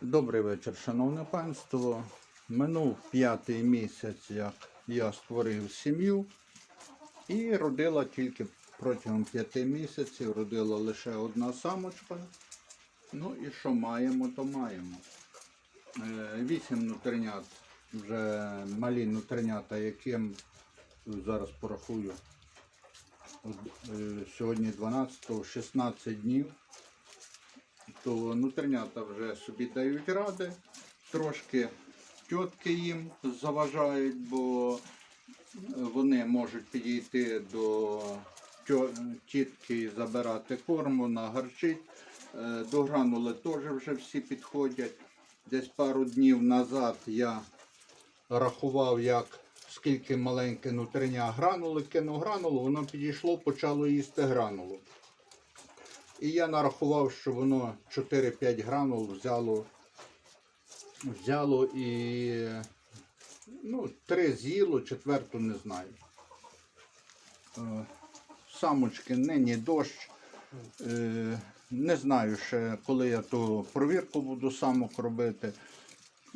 Добрий вечір, шановне панство. Минув п'ятий місяць, як я створив сім'ю, і родила тільки протягом п'яти місяців, родила лише одна самочка. Ну і що маємо, то маємо. Е, Вісім нутринят, вже малі нутринята, яким зараз порахую. Е, Сьогодні 12 16 днів то нутринята вже собі дають ради. Трошки тітки їм заважають, бо вони можуть підійти до тітки і забирати корм, вона гарчить. Е, До гранули теж вже всі підходять. Десь пару днів назад я рахував, як скільки маленьке нутриня гранули, кинув гранулу, воно підійшло, почало їсти гранулу. І я нарахував, що воно 4-5 гранул взяло, взяло і ну, 3 з'їло, четверту не знаю. Е, Самочки нині дощ. Е, Не знаю ще, коли я ту провірку буду самок робити.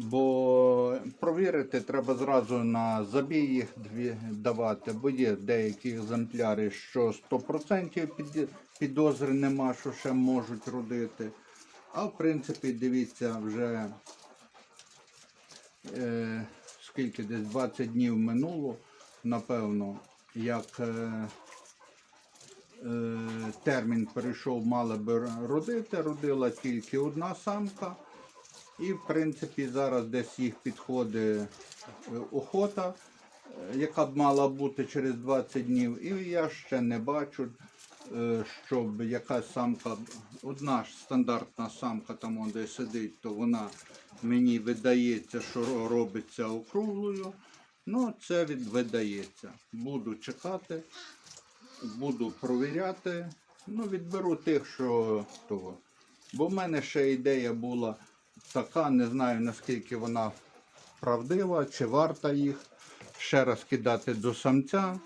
Бо провірити треба зразу на забій їх дві давати, бо є деякі екземпляри, що 100% під, підозри нема, що ще можуть родити. А в принципі, дивіться, вже е, скільки десь 20 днів минуло, напевно, як е, е, термін перейшов, мала би родити, родила тільки одна самка. І, в принципі, зараз десь їх підходить е, охота, е, яка б мала бути через 20 днів. І я ще не бачу, е, щоб якась самка, одна ж стандартна самка там де сидить, то вона мені видається, що робиться округлою. Ну, це видається. Буду чекати, буду провіряти. Ну, відберу тих, що того. Бо в мене ще ідея була така, не знаю наскільки вона правдива, чи варта їх ще раз кидати до самця.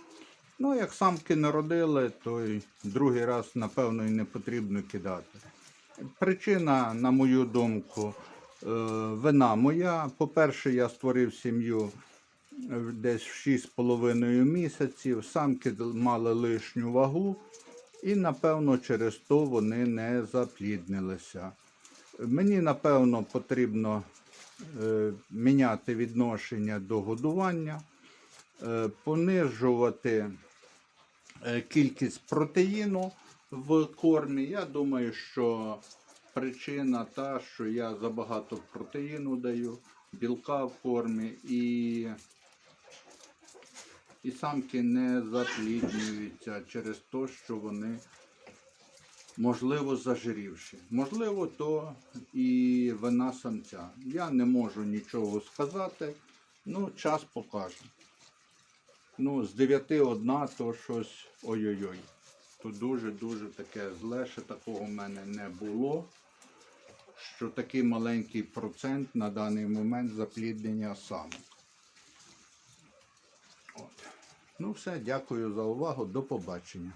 Ну, як самки народили, то й другий раз, напевно, і не потрібно кидати. Причина, на мою думку, е, вина моя. По-перше, я створив сім'ю десь в 6,5 місяців. Самки мали лишню вагу, і, напевно, через то вони не запліднилися. Мені, напевно, потрібно е, міняти відношення до годування, е, понижувати е, кількість протеїну в кормі. Я думаю, що причина та, що я забагато протеїну даю, білка в кормі і, і самки не запліднюються через те, що вони можливо, зажирівши. Можливо, то і вина самця. Я не можу нічого сказати. Ну, час покаже. Ну, з 9 одна, то щось ой-ой-ой. То дуже-дуже таке зле, ще такого в мене не було. Що такий маленький процент на даний момент запліднення самок. От. Ну все, дякую за увагу. До побачення.